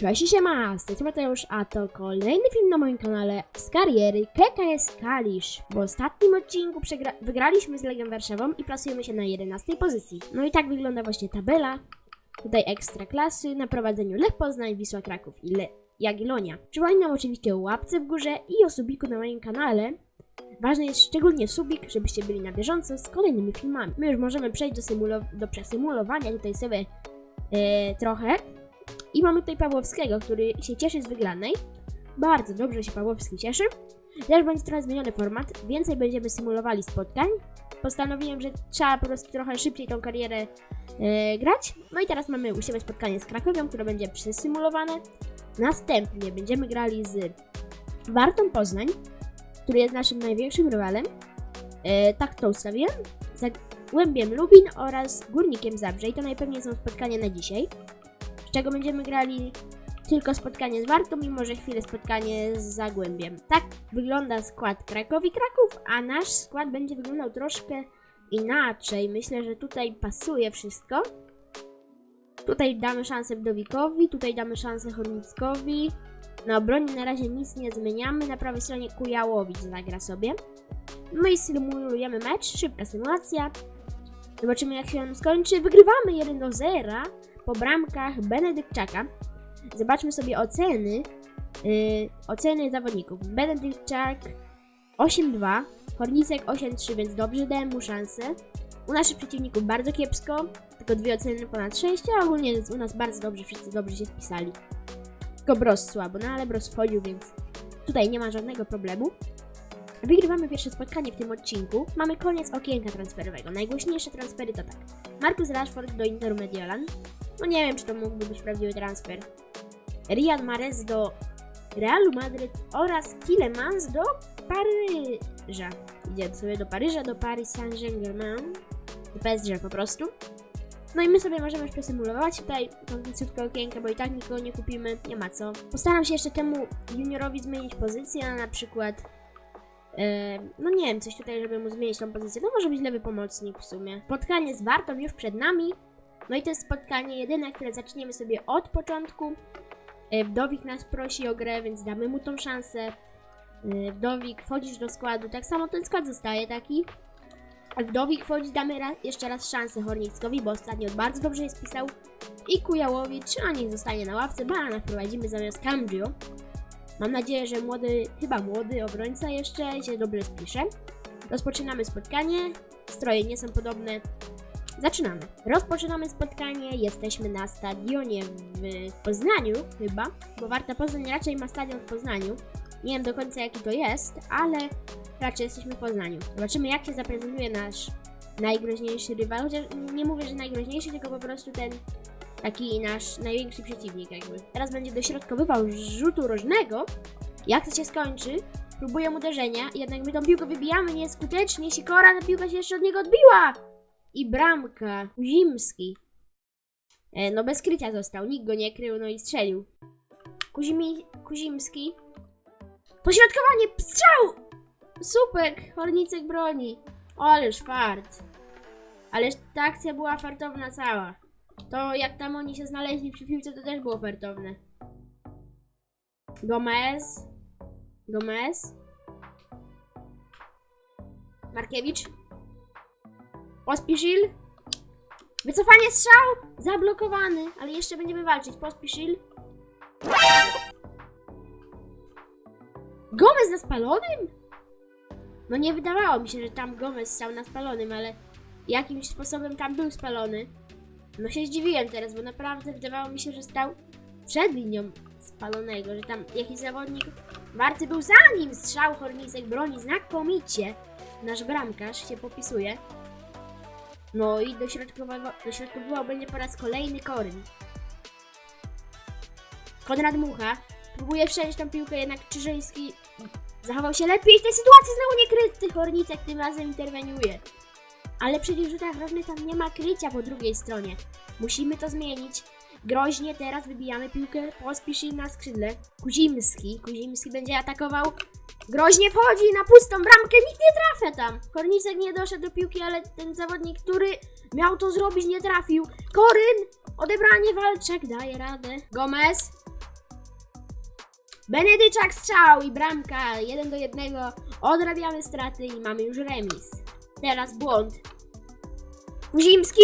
Cześć, siema, z tej strony Mateusz, a to kolejny film na moim kanale z kariery KKS Kalisz. W ostatnim odcinku wygraliśmy z Legią Warszawą i plasujemy się na 11 pozycji. No i tak wygląda właśnie tabela. Tutaj ekstra klasy, na prowadzeniu Lech Poznań, Wisła Kraków i Le- Jagiellonia. Przypominam oczywiście o łapce w górze i o subiku na moim kanale. Ważny jest szczególnie subik, żebyście byli na bieżąco z kolejnymi filmami. My już możemy przejść do, symulo- do przesymulowania tutaj sobie e, trochę. I mamy tutaj Pawłowskiego, który się cieszy z wygranej. Bardzo dobrze się Pawłowski cieszy. Też będzie trochę zmieniony format. Więcej będziemy symulowali spotkań. Postanowiłem, że trzeba po prostu trochę szybciej tą karierę e, grać. No i teraz mamy u siebie spotkanie z Krakowią, które będzie przesymulowane. Następnie będziemy grali z Wartą Poznań, który jest naszym największym rywalem. E, tak to ustawiłem. Zagłębiem Lubin oraz Górnikiem Zabrze. I to najpewniej są spotkania na dzisiaj z czego będziemy grali tylko spotkanie z Wartą, mimo że chwilę spotkanie z Zagłębiem. Tak wygląda skład Krakowi Kraków, a nasz skład będzie wyglądał troszkę inaczej. Myślę, że tutaj pasuje wszystko. Tutaj damy szansę Wdowikowi, tutaj damy szansę Hornickowi. Na obronie na razie nic nie zmieniamy, na prawej stronie Kujałowicz zagra sobie. No i symulujemy mecz, szybka symulacja. Zobaczymy jak się on skończy. Wygrywamy 1 do 0 po bramkach Benedykczaka. Zobaczmy sobie oceny. Yy, oceny zawodników. Benedykczak 8-2, Hornicek 8-3, więc dobrze dałem mu szansę. U naszych przeciwników bardzo kiepsko, tylko dwie oceny ponad 6, a ogólnie u nas bardzo dobrze, wszyscy dobrze się spisali. Tylko Bros słabo, no ale Bros wchodził, więc tutaj nie ma żadnego problemu. Wygrywamy pierwsze spotkanie w tym odcinku. Mamy koniec okienka transferowego. Najgłośniejsze transfery to tak. Marcus Rashford do Interu Mediolan. No nie wiem, czy to mógłby być prawdziwy transfer. Riyad Mahrez do Realu Madryt oraz Tielemans do Paryża. Idzie sobie do Paryża, do Paris Saint-Germain. Do PSG po prostu. No i my sobie możemy już przesymulować tutaj tą końcówkę okienka, bo i tak nikogo nie kupimy, nie ma co. Postaram się jeszcze temu juniorowi zmienić pozycję, na przykład e, no nie wiem, coś tutaj, żeby mu zmienić tą pozycję. To może być lewy pomocnik w sumie. Spotkanie z Wartą już przed nami. No i to jest spotkanie jedyne, które zaczniemy sobie od początku. E, Wdowik nas prosi o grę, więc damy mu tą szansę. E, Wdowik, wchodzisz do składu, tak samo ten skład zostaje taki. Wdowik wchodzi, damy ra- jeszcze raz szansę Hornickowi, bo ostatnio bardzo dobrze je spisał. I Kujałowicz, a niech zostanie na ławce, Barana wprowadzimy zamiast Cambrio. Mam nadzieję, że młody, chyba młody obrońca jeszcze się dobrze spisze. Rozpoczynamy spotkanie. Stroje nie są podobne. Zaczynamy. Rozpoczynamy spotkanie. Jesteśmy na stadionie w Poznaniu, chyba, bo Warta Poznań raczej ma stadion w Poznaniu. Nie wiem do końca jaki to jest, ale raczej jesteśmy w Poznaniu. Zobaczymy, jak się zaprezentuje nasz najgroźniejszy rywal. Chociaż nie mówię, że najgroźniejszy, tylko po prostu ten taki nasz największy przeciwnik, jakby. Teraz będzie dośrodkowywał rzutu rożnego. Jak to się skończy? Próbuje uderzenia, jednak my tą piłkę wybijamy nieskutecznie. Sikora, ta piłka się jeszcze od niego odbiła! I bramka. Kuzimski. E, no bez krycia został, nikt go nie krył, no i strzelił. Kuzimi, Kuzimski. Pośrodkowanie, strzał! Super, Hornicek broni. Ależ fart. Ależ ta akcja była fartowna cała. To jak tam oni się znaleźli przy piłce, to też było fartowne. Gomez. Gomez. Markiewicz. Pospiszil. Wycofanie strzał! Zablokowany, ale jeszcze będziemy walczyć. Pospiszil. Gomez na spalonym? No nie wydawało mi się, że tam Gomez stał na spalonym, ale jakimś sposobem tam był spalony. No się zdziwiłem teraz, bo naprawdę wydawało mi się, że stał przed linią spalonego, że tam jakiś zawodnik warty był za nim. Strzał Hornicek broni znakomicie. Nasz bramkarz się popisuje. No i dośrodkowywał, będzie po raz kolejny Koryn. Konrad Mucha próbuje przenieść tą piłkę, jednak Czyżyński zachował się lepiej. W tej sytuacji znowu niekryty Hornicek tym razem interweniuje. Ale przecież w rzutach rożnych tam nie ma krycia po drugiej stronie. Musimy to zmienić. Groźnie teraz wybijamy piłkę, pospiszy na skrzydle. Kuzimski, Kuzimski będzie atakował. Groźnie wchodzi na pustą bramkę, nikt nie trafia tam. Kornicek nie doszedł do piłki, ale ten zawodnik, który miał to zrobić, nie trafił. Koryn, odebranie Walczak, daje radę. Gomez, Benedyczak strzał i bramka 1 do 1. Odrabiamy straty i mamy już remis. Teraz błąd. Kuzimski!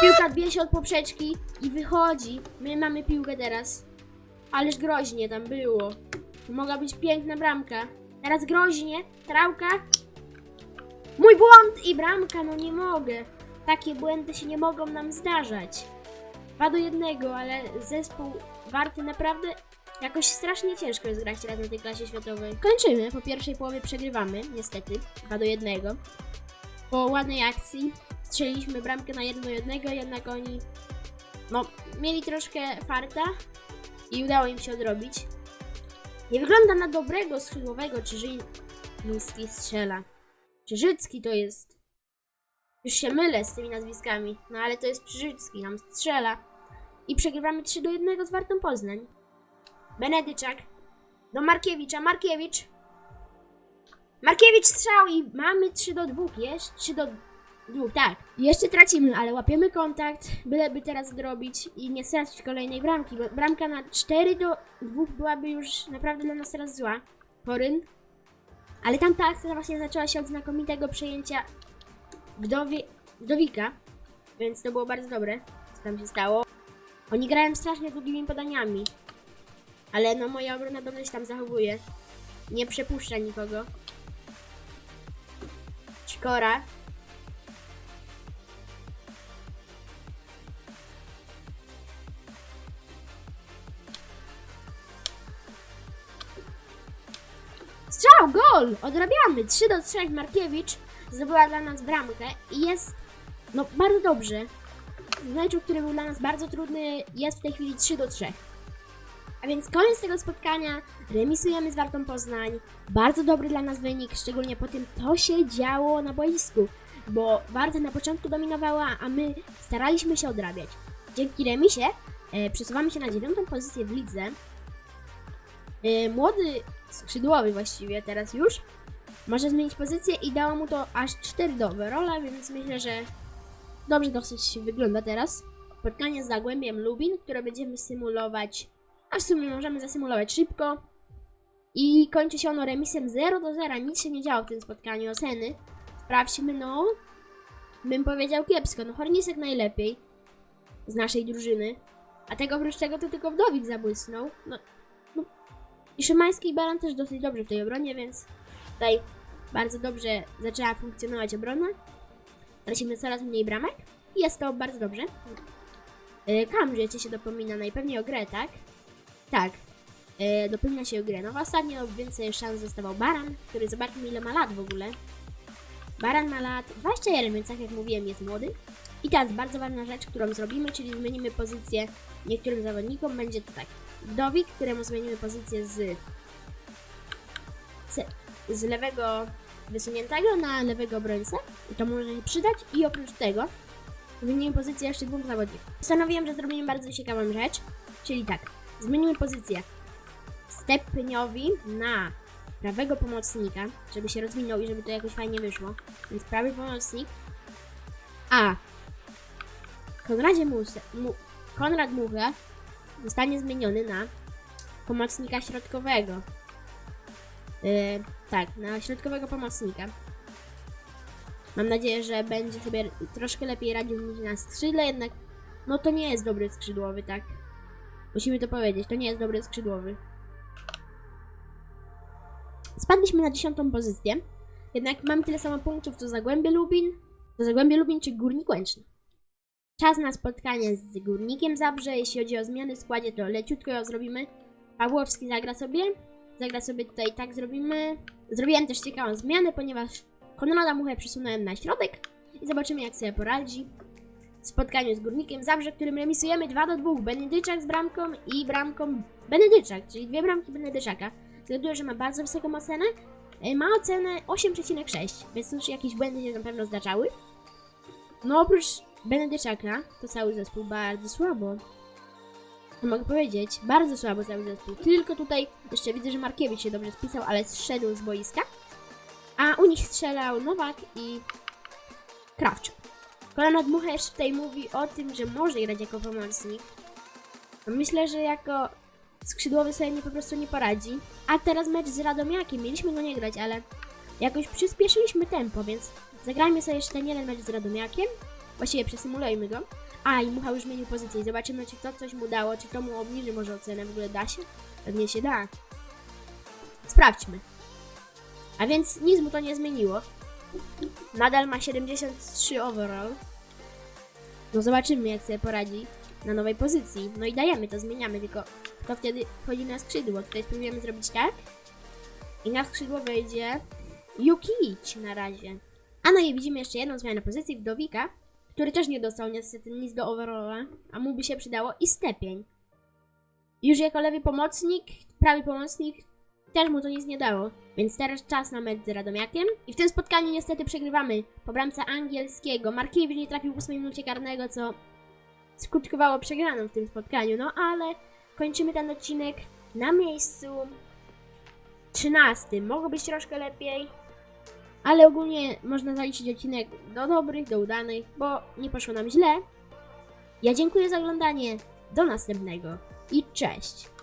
Piłka odbija się od poprzeczki i wychodzi. My mamy piłkę teraz. Ależ groźnie tam było. Mogła być piękna bramka. Teraz groźnie. Trałka. Mój błąd i bramka, no nie mogę. Takie błędy się nie mogą nam zdarzać. 2 do 1, ale zespół warty naprawdę jakoś strasznie ciężko jest grać teraz na tej klasie światowej. Kończymy, po pierwszej połowie przegrywamy, niestety, 2 do 1. Po ładnej akcji strzeliliśmy bramkę na 1 do 1, jednak oni no, mieli troszkę farta i udało im się odrobić. Nie wygląda na dobrego skrzydłowego, Czyżyński strzela. Czyżycki to jest. Już się mylę z tymi nazwiskami, no ale to jest Czyżycki, nam strzela. I przegrywamy 3 do 1 z Wartą Poznań. Benedyczak do Markiewicza, Markiewicz. Markiewicz strzał i mamy 3 do 2, jest 3 do 2, tak. Jeszcze tracimy, ale łapiemy kontakt, byleby teraz zrobić i nie stracić kolejnej bramki, bo bramka na 4 do 2 byłaby już naprawdę na nas teraz zła. Poryn. Ale tamta akcja właśnie zaczęła się od znakomitego przejęcia wdowie, wdowika, więc to było bardzo dobre, co tam się stało. Oni grają strasznie długimi podaniami, ale no moja obrona dobrze się tam zachowuje. Nie przepuszcza nikogo. Szkora. Strzał, gol! Odrabiamy. 3 do 3. Markiewicz zdobyła dla nas bramkę i jest no bardzo dobrze. Meczu, który był dla nas bardzo trudny, jest w tej chwili 3 do 3. A więc koniec tego spotkania. Remisujemy z Wartą Poznań. Bardzo dobry dla nas wynik, szczególnie po tym, co się działo na boisku. Bo Warta na początku dominowała, a my staraliśmy się odrabiać. Dzięki remisie e, przesuwamy się na dziewiątą pozycję w lidze. E, młody skrzydłowy właściwie teraz już może zmienić pozycję i dało mu to aż 4 do overalla, więc myślę, że dobrze dosyć wygląda teraz. Spotkanie z Zagłębiem Lubin, które będziemy symulować, a w sumie możemy zasymulować szybko. I kończy się ono remisem 0 do 0. Nic się nie działo w tym spotkaniu. Oceny sprawdźmy, no. Bym powiedział kiepsko. No Hornisek najlepiej z naszej drużyny. A tego oprócz tego to tylko Wdowik zabłysnął. No, no. I Szymański i Baran też dosyć dobrze w tej obronie, więc tutaj bardzo dobrze zaczęła funkcjonować obrona. Tracimy coraz mniej bramek i jest to bardzo dobrze. Yy, Kamrzycie się dopomina najpewniej o grę, tak? Tak. Yy, dopomina się grę. No ostatnio więcej szans dostawał Baran, który zobaczmy ile ma lat w ogóle. Baran ma lat 21, więc tak jak mówiłem jest młody. I teraz bardzo ważna rzecz, którą zrobimy, czyli zmienimy pozycję niektórym zawodnikom. Będzie to tak. Wdowik, któremu zmienimy pozycję z, z, z lewego wysuniętego na lewego obrońcę. I to może się przydać. I oprócz tego zmienimy pozycję jeszcze dwóch zawodników. Postanowiłem, że zrobimy bardzo ciekawą rzecz. Czyli tak, zmienimy pozycję Stepniowi na prawego pomocnika, żeby się rozwinął i żeby to jakoś fajnie wyszło. Więc prawy pomocnik. A Konradzie Muse, mu, Konrad Mucha zostanie zmieniony na pomocnika środkowego. Yy, tak, na środkowego pomocnika. Mam nadzieję, że będzie sobie troszkę lepiej radził niż na skrzydle, jednak no to nie jest dobry skrzydłowy, tak? Musimy to powiedzieć, to nie jest dobry skrzydłowy. Spadliśmy na dziesiątą pozycję, jednak mamy tyle samo punktów co Zagłębie Lubin, to Zagłębie Lubin czy Górnik Łęczny. Czas na spotkanie z Górnikiem Zabrze. Jeśli chodzi o zmiany w składzie, to leciutko ją zrobimy. Pawłowski zagra sobie. Zagra sobie tutaj tak zrobimy. Zrobiłem też ciekawą zmianę, ponieważ Konrada Muchę przesunąłem na środek. I zobaczymy jak sobie poradzi. Spotkaniu z Górnikiem Zabrze, którym remisujemy 2 do 2. Benedyczak z bramką i bramką Benedyczak, czyli dwie bramki Benedyczaka. Zgaduję, że ma bardzo wysoką ocenę. E, Ma ocenę 8,6, więc już jakieś błędy się na pewno zdarzały. No oprócz Benedyczaka to cały zespół bardzo słabo. Mogę powiedzieć, bardzo słabo cały zespół. Tylko tutaj jeszcze widzę, że Markiewicz się dobrze spisał, ale zszedł z boiska. A u nich strzelał Nowak i Krawczuk. Konrad Mucha jeszcze tutaj mówi o tym, że może grać jako pomocnik. Myślę, że jako skrzydłowy sobie nie po prostu nie poradzi. A teraz mecz z Radomiakiem, mieliśmy go nie grać, ale jakoś przyspieszyliśmy tempo, więc zagrajmy sobie jeszcze ten jeden mecz z Radomiakiem. Właściwie przesymulujmy go. A, i Mucha już zmienił pozycję zobaczymy, czy to coś mu dało, czy to mu obniży może ocenę, w ogóle da się? Pewnie się da. Sprawdźmy. A więc nic mu to nie zmieniło. Nadal ma 73 overall. No zobaczymy, jak sobie poradzi na nowej pozycji. No i dajemy to, zmieniamy, tylko to wtedy wchodzi na skrzydło. Tutaj spróbujemy zrobić tak. I na skrzydło wejdzie Yukić na razie. A no i widzimy jeszcze jedną zmianę pozycji Wdowika, który też nie dostał niestety nic do overalla, a mu by się przydało i stepień. Już jako lewy pomocnik, prawy pomocnik, też mu to nic nie dało. Więc teraz czas na mecz z Radomiakiem. I w tym spotkaniu niestety przegrywamy po bramce angielskiego. Markiewicz nie trafił w 8 minucie karnego, co skutkowało przegraną w tym spotkaniu. No ale kończymy ten odcinek na miejscu 13. Mogło być troszkę lepiej. Ale ogólnie można zaliczyć odcinek do dobrych, do udanych, bo nie poszło nam źle. Ja dziękuję za oglądanie. Do następnego i cześć.